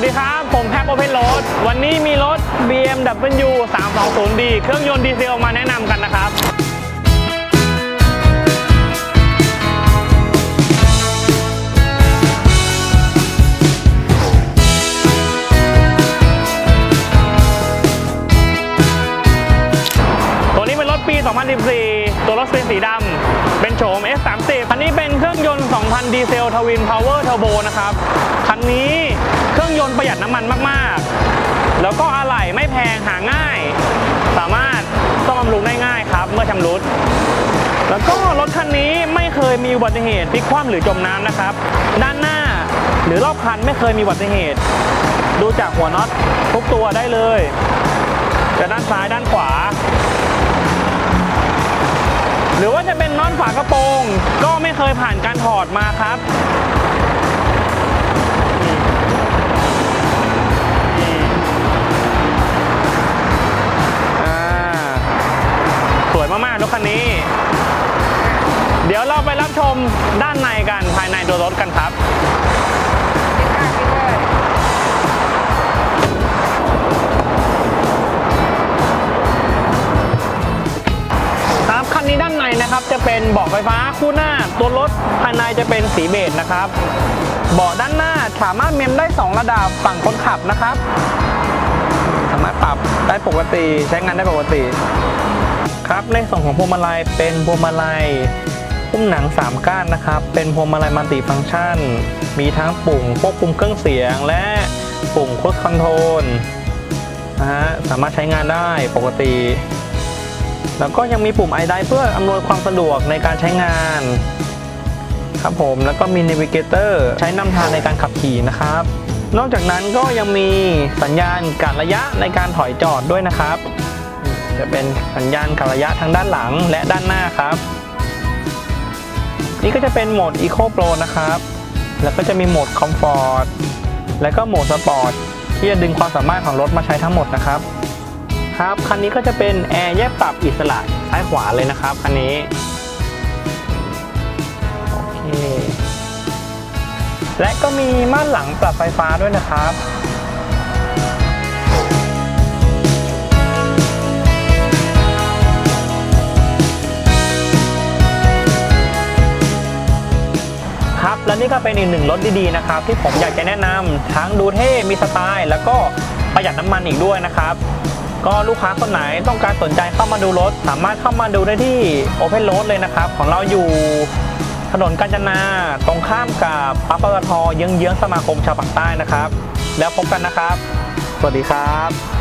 วัสดีครับ ผมแพ็คโอเพนโรดวันนี้มีรถ BMW 320D เครื่องยนต์ดีเซลมาแนะนำกันนะครับตัวนี้เป็นรถปี 2014 ตัวรถเป็นสีดำ เป็นโฉม S30 คันนี้เป็นเครื่องยนต์ 2,000 ดีเซลทวินพาวเวอร์เทอร์โบนะครับ คันนี้ ยนต์ประหยัดน้ำมันมากๆ แล้วก็อะไหล่ไม่แพงหาง่าย สามารถซ่อมบำรุงได้ง่ายครับ เมื่อชำรุด แล้วก็รถคันนี้ไม่เคยมีอุบัติเหตุพลิกคว่ำหรือจมน้ำนะครับ ด้านหน้าหรือรอบคันไม่เคยมีอุบัติเหตุ ดูจากหัวน็อตทุกตัวได้เลยจะด้านซ้ายด้านขวา หรือว่าจะเป็นน็อตฝากระโปรง ก็ไม่เคยผ่านการถอดมาครับ มากๆรถคันนี้ เดี๋ยวเราไปรับชมด้านในกันภายในตัวรถกันครับครับคันนี้ด้านในนะครับจะเป็นเบาะไฟฟ้าคู่หน้า ตัวรถภายในจะเป็นสีเบจนะครับเบาะด้านหน้าสามารถเมมได้ 2 ระดับฝั่งคนขับนะครับ สามารถปรับได้ปกติใช้งานได้ปกติ ครับในส่วนของพวงมาลัยเป็นพวงมาลัยพุ่มหนัง 3 ก้านนะครับ เป็นพวงมาลัยมัลติฟังก์ชัน มีทั้งปุ่มควบคุมเครื่องเสียง และปุ่ม Cruise Control นะฮะสามารถใช้งานได้ปกติ แล้วก็ยังมีปุ่ม i d i เพื่ออำนวยความสะดวกในการใช้งานครับผมแล้วก็มี Navigator ใช้นำทางในการขับขี่นะครับ นอกจากนั้นก็ยังมีสัญญาณการระยะในการถอยจอดด้วยนะครับ จะเป็นสัญญาณการระยะทางด้านหลังและด้านหน้าครับ นี่ก็จะเป็นโหมด Eco Pro นะครับ แล้วก็จะมีโหมด Comfort และก็โหมด Sport ที่จะดึงความสามารถของรถมาใช้ทั้งหมดนะครับ ครับคันนี้ก็จะเป็นแอร์แยกปรับอิสระซ้ายขวาเลยนะครับคันนี้โอเคและก็มีม่านหลังปรับไฟฟ้าด้วยนะครับ นี่ก็เป็นอีกหนึ่งรถดีๆนะครับที่ผมอยากจะแนะนำทั้งดูเท่มีสไตล์ แล้วก็ประหยัดน้ำมันอีกด้วยนะครับ ก็ลูกค้าคนไหนต้องการสนใจเข้ามาดูรถ สามารถเข้ามาดูได้ที่ Open Road เลยนะครับ ของเราอยู่ถนนกาญจนาตรงข้ามกับปั๊มปตทเยื้องๆสมาคมชาวปากใต้นะครับ แล้วพบกันนะครับ สวัสดีครับ